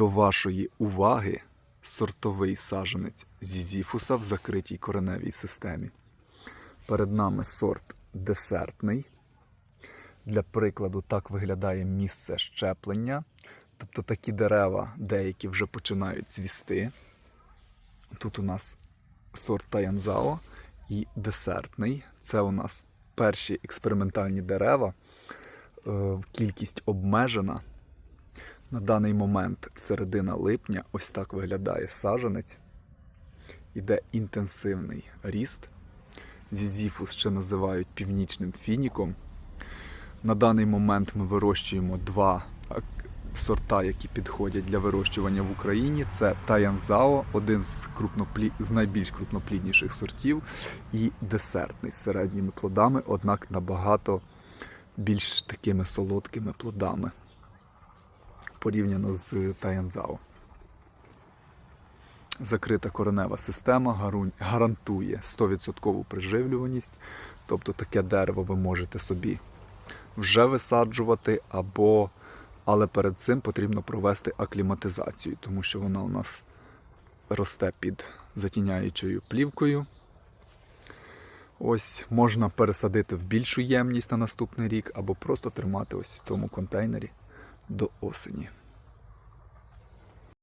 До вашої уваги сортовий саджанець зізіфуса в закритій кореневій системі. Перед нами сорт десертний. Для прикладу, так виглядає місце щеплення. Тобто такі дерева деякі вже починають цвісти. Тут у нас сорт Таянзао і десертний. Це у нас перші експериментальні дерева. Е, Кількість обмежена. На даний момент середина липня ось так виглядає саджанець. Іде інтенсивний ріст. Зізіфус ще називають північним фініком. На даний момент ми вирощуємо два сорта, які підходять для вирощування в Україні. Це Таянзао, один з, крупноплі... з найбільш крупноплідніших сортів, і десертний з середніми плодами, однак набагато більш такими солодкими плодами порівняно з Таянзао. Закрита коренева система гарантує 100% приживлюваність, тобто таке дерево ви можете собі вже висаджувати, або, але перед цим потрібно провести акліматизацію, тому що вона у нас росте під затіняючою плівкою. Ось можна пересадити в більшу ємність на наступний рік, або просто тримати ось в тому контейнері до осені.